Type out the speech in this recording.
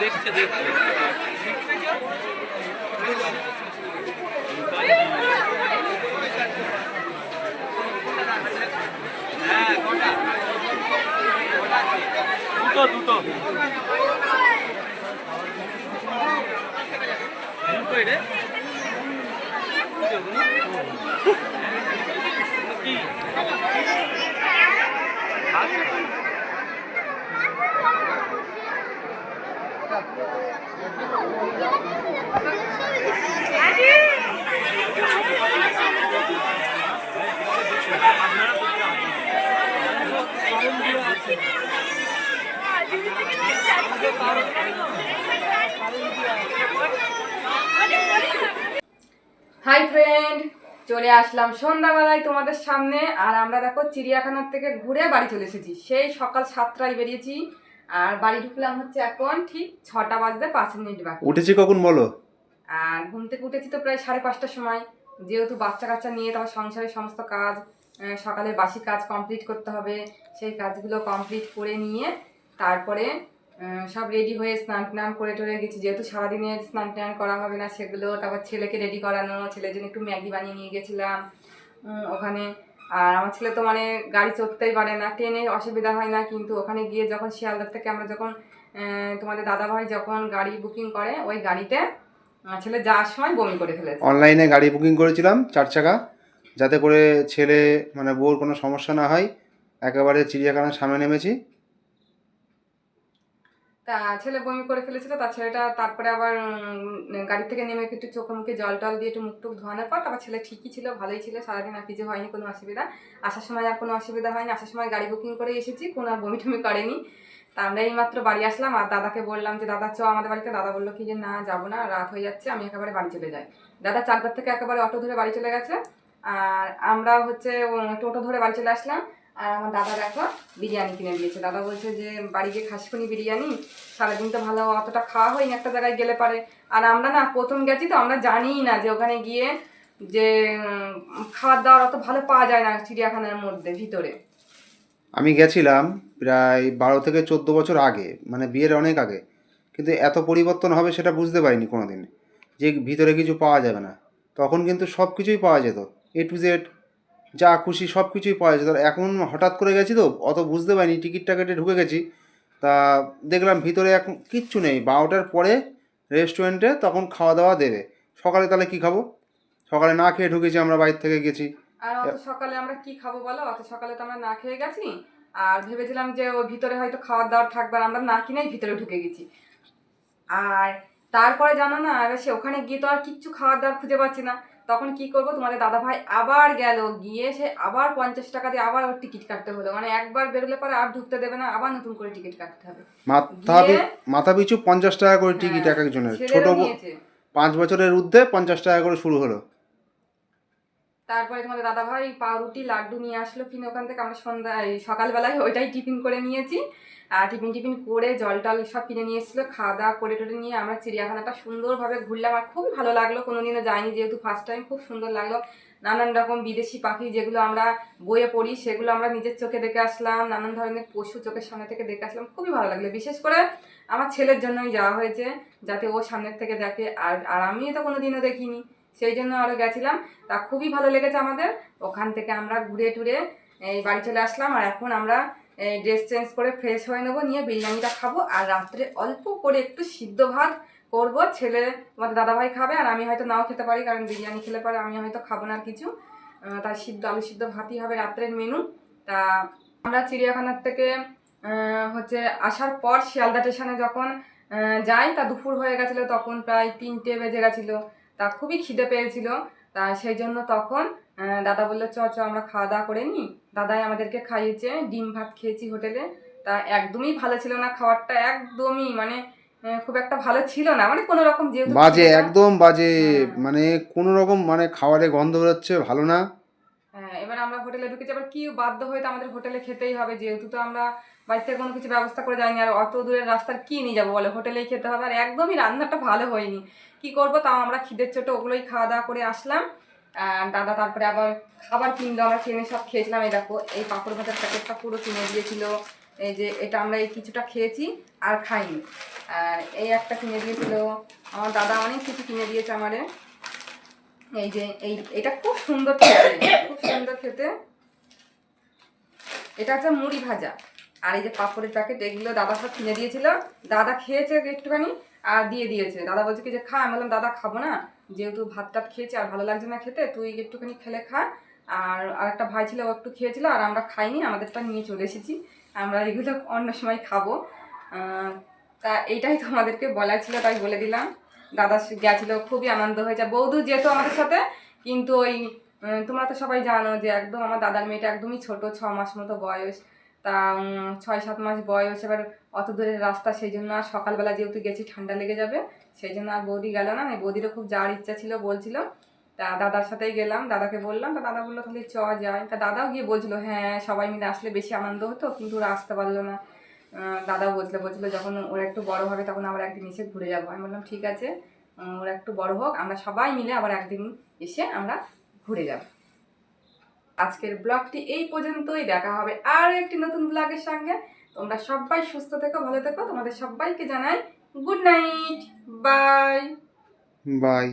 দেখছে দেখছে দুটো দুটো। কি? হাই ফ্রেন্ড চলে আসলাম সন্ধ্যাবেলায় তোমাদের সামনে আর আমরা দেখো চিড়িয়াখানার থেকে ঘুরে বাড়ি চলে এসেছি। সেই সকাল সাতটায় বেরিয়েছি আর বাড়ি ঢুকলাম হচ্ছে এখন ঠিক ছটা বাজতে পাঁচ মিনিট বাকি। উঠেছি কখন বলো? আর ঘুম থেকে উঠেছি তো প্রায় সাড়ে পাঁচটার সময়। যেহেতু বাচ্চা কাচ্চা নিয়ে তোমার সংসারের সমস্ত কাজ সকালে বাসি কাজ কমপ্লিট করতে হবে সেই কাজগুলো কমপ্লিট করে নিয়ে তারপরে সব রেডি হয়ে স্নান টান করে টরে গেছি। যেহেতু সারাদিনে স্নান টান করা হবে না সেগুলো, তারপর ছেলেকে রেডি করানো, ছেলের জন্য একটু ম্যাগি বানিয়ে নিয়ে গেছিলাম ওখানে। আর আমার ছেলে তো মানে গাড়ি চড়তেই পারে না, ট্রেনে অসুবিধা হয় না, কিন্তু ওখানে গিয়ে যখন শিয়ালদার থেকে আমরা যখন তোমাদের দাদাভাই যখন গাড়ি বুকিং করে, ওই গাড়িতে ছেলে যাওয়ার সময় বমি করে ফেলেছে। অনলাইনে গাড়ি বুকিং করেছিলাম চার চাকা, যাতে করে ছেলে মানে বউর কোনো সমস্যা না হয়, একেবারে চিড়িয়াখানার সামনে নেমেছি। তা ছেলে বমি করে ফেলেছিল তার ছেলেটা তারপরে আবার গাড়ি থেকে নেমে একটু চোখে মুখে জল টল দিয়ে একটু মুখ টুক ধোয়ানোর পর তারপর ছেলে ঠিকই ছিল, ভালোই ছিল, সারাদিন আর কিছু হয়নি, কোনো অসুবিধা। আসার সময় আর কোনো অসুবিধা হয়নি, আসার সময় গাড়ি বুকিং করে এসেছি, কোনো আর বমি টমি করেনি। তা আমরা এইমাত্র বাড়ি আসলাম, আর দাদাকে বললাম যে, দাদা চ আমাদের বাড়িতে। দাদা বলল কি যে, না, যাব না, রাত হয়ে যাচ্ছে, আমি একেবারে বাড়ি চলে যাই। দাদা চাকদার থেকে একেবারে অটো ধরে বাড়ি চলে গেছে, আর আমরা হচ্ছে টোটো ধরে বাড়ি চলে আসলাম। আর আমার দাদা দেখো বিরিয়ানি কিনে দিয়েছে। দাদা বলছে যে, বাড়ি গিয়ে খাসখুনি বিরিয়ানি, সারাদিন তো ভালো, অতটা খাওয়া হয়নি একটা জায়গায় গেলে পারে। আর আমরা না, প্রথম গেছি তো, আমরা জানিই না যে ওখানে গিয়ে যে খাবার দাবার অত ভালো পাওয়া যায় না চিড়িয়াখানার মধ্যে, ভিতরে। আমি গেছিলাম প্রায় বারো থেকে চোদ্দ বছর আগে মানে বিয়ের অনেক আগে। কিন্তু এত পরিবর্তন হবে সেটা বুঝতে পারিনি কোনো দিন যে ভিতরে কিছু পাওয়া যাবে না। তখন কিন্তু সব কিছুই পাওয়া যেত এ টু জেড যা খুশি সব কিছুই পাওয়া আর এখন হঠাৎ করে গেছি তো, অত বুঝতে পারিনি, টিকিটটা কেটে ঢুকে গেছি। তা দেখলাম ভিতরে এখন কিচ্ছু নেই। বারোটার পরে রেস্টুরেন্টে তখন খাওয়া দাওয়া দেবে। সকালে তাহলে কি খাব? সকালে না খেয়ে ঢুকেছি আমরা বাইরে থেকে গেছি। আর অত সকালে আমরা কি খাব বলো? অত সকালে তো আমরা না খেয়ে গেছি। আর ভেবেছিলাম যে ওই ভিতরে হয়তো খাবার দাবার থাকবে আর আমরা না কিনেই ভিতরে ঢুকে গেছি। আর তারপরে জানো না, এবার সে ওখানে গিয়ে তো আর কিচ্ছু খাওয়ার দাওয়ার খুঁজে পাচ্ছি না। তখন কি করব? তোমাদের দাদা ভাই আবার গেল গিয়ে সে আবার পঞ্চাশ টাকা দিয়ে আবার ওর টিকিট কাটতে হলো। মানে একবার বেরোলে পরে আর ঢুকতে দেবে না আবার নতুন করে টিকিট কাটতে হবে। মাথা মাথা পিছু পঞ্চাশ টাকা করে টিকিট এক একজনের। ছোট পাঁচ বছরের ঊর্ধ্বে পঞ্চাশ টাকা করে শুরু হলো। তারপরে তোমাদের দাদা ভাই পাউরুটি, লাড্ডু নিয়ে আসলো কিনে ওখান থেকে। আমরা সন্ধ্যা সকালবেলায় ওইটাই টিফিন করে নিয়েছি। আর টিফিন টিফিন করে জল টল সব কিনে নিয়ে এসেছিল। খাওয়া দাওয়া করে টোরে নিয়ে আমরা চিড়িয়াখানাটা সুন্দরভাবে ঘুরলাম। আর খুবই ভালো লাগল। কোনোদিনও যাইনি যেহেতু ফার্স্ট টাইম খুব সুন্দর লাগল। নানান রকম বিদেশি পাখি যেগুলো আমরা বইয়ে পড়ি, সেগুলো আমরা নিজের চোখে দেখে আসলাম। নানান ধরনের পশু চোখের সামনে থেকে দেখে আসলাম। খুবই ভালো লাগল। বিশেষ করে আমার ছেলের জন্যই যাওয়া হয়েছে, যাতে ও সামনের থেকে দেখে। আর আর আমি তো কোনোদিনও দেখিনি। সেই জন্য আরও গেছিলাম। তা খুবই ভালো লেগেছে আমাদের। ওখান থেকে আমরা ঘুরে টুরে এই বাড়ি চলে আসলাম। আর এখন আমরা ড্রেস চেঞ্জ করে ফ্রেশ হয়ে নেব, নিয়ে বিরিয়ানিটা খাব। আর রাত্রে অল্প করে একটু সিদ্ধ ভাত করব। ছেলে আমাদের দাদাভাই খাবে আর আমি হয়তো নাও খেতে পারি, কারণ বিরিয়ানি খেলে পরে আমি হয়তো খাব না কিছু। তার সিদ্ধ আলু সিদ্ধ ভাতই হবে রাত্রের মেনু তা আমরা চিড়িয়াখানার থেকে হচ্ছে আসার পর শিয়ালদা স্টেশনে যখন যাই, তা দুপুর হয়ে গেছিল তখন প্রায় তিনটে বেজে গেছিল। তা খুবই খিদে পেয়েছিল। তা সেই জন্য তখন দাদা বলল চ চ আমরা খাওয়া দাওয়া করে নিই। দাদাই আমাদেরকে খাইয়েছে ডিম ভাত খেয়েছি হোটেলে। তা একদমই ভালো ছিল না খাবারটা একদমই মানে খুব একটা ভালো ছিল না। মানে কোনো রকম যেহেতু বাজে একদম বাজে হ্যাঁ। মানে কোনো রকম মানে খাবারে গন্ধ বেরোচ্ছে ভালো না। হ্যাঁ এবার আমরা হোটেলে ঢুকেছি। আবার কি বাধ্য হয়ে তো আমাদের হোটেলে খেতেই হবে? যেহেতু তো আমরা বাড়ি থেকে কোনো কিছু ব্যবস্থা করে যায়নি আর অত দূরের রাস্তার কি নিয়ে যাব বলে? হোটেলেই খেতে হবে। আর একদমই রান্নাটা ভালো হয়নি। কি করব? তাও আমরা খিদের চোটে ওগুলোই খাওয়া দাওয়া করে আসলাম। দাদা তারপরে আবার খাবার কিনলো, আমরা কিনে সব খেয়েছিলাম। এই দেখো, এই পাঁপড় ভাজার প্যাকেটটা পুরো কিনে দিয়েছিল। এই যে, এটা আমরা এই কিছুটা খেয়েছি আর খাইনি। আর এই একটা কিনে দিয়েছিল। আমার দাদা অনেক কিছু কিনে দিয়েছে আমারে। এই যে, এই, এটা খুব সুন্দর খেতে, খুব সুন্দর খেতে। এটা হচ্ছে মুড়ি ভাজা। আর এই যে পাঁপড়ের প্যাকেট, এগুলো দাদা সব কিনে দিয়েছিল। দাদা খেয়েছে একটুখানি। আর দিয়ে দিয়েছে। দাদা বলছে কি যে, খা। আমি বললাম, দাদা, খাব না। যেহেতু ভাত টাত খেয়েছে আর ভালো লাগছে না খেতে, তুই একটুখানি খেলে খা। আর আরেকটা ভাই ছিল, ও একটু খেয়েছিল আর আমরা খাইনি, আমাদেরটা নিয়ে চলে এসেছি। আমরা এগুলো অন্য সময় খাব। তা এইটাই তোমাদেরকে বলা ছিল, তাই বলে দিলাম। দাদা গেছিল, খুবই আনন্দ হয়েছে। বৌদু যেত আমাদের সাথে, কিন্তু ওই তোমরা তো সবাই জানো যে একদম আমার দাদার মেয়েটা একদমই ছোট, ছ মাস মতো বয়স। তা ছয় সাত মাস বয়স। এবার অত দূরের রাস্তা, সেই জন্য আর সকালবেলা যেহেতু গেছি, ঠান্ডা লেগে যাবে, সেই জন্য আর বৌদি গেল না। বৌদিরও খুব যাওয়ার ইচ্ছা ছিল, বলছিল। তা দাদার সাথেই গেলাম, দাদাকে বললাম, তা দাদা বলল, তাহলে চ, যাই। তা দাদাও গিয়ে বলছিল হ্যাঁ সবাই মিলে আসলে বেশি আনন্দ হতো, কিন্তু ওরা আসতে পারল না। দাদাও বলছিল বলছিল, যখন ওরা একটু বড় হবে, তখন আবার একদিন এসে ঘুরে যাব। আমি বললাম, ঠিক আছে ওরা একটু বড় হোক, আমরা সবাই মিলে আবার একদিন এসে আমরা ঘুরে যাব। আজকের ব্লগটি এই পর্যন্তই, দেখা হবে আর একটি নতুন ব্লগের সঙ্গে। তোমরা সবাই সুস্থ থেকো ভালো থেকো। তোমাদের সবাইকে জানাই গুড নাইট। বাই। বাই।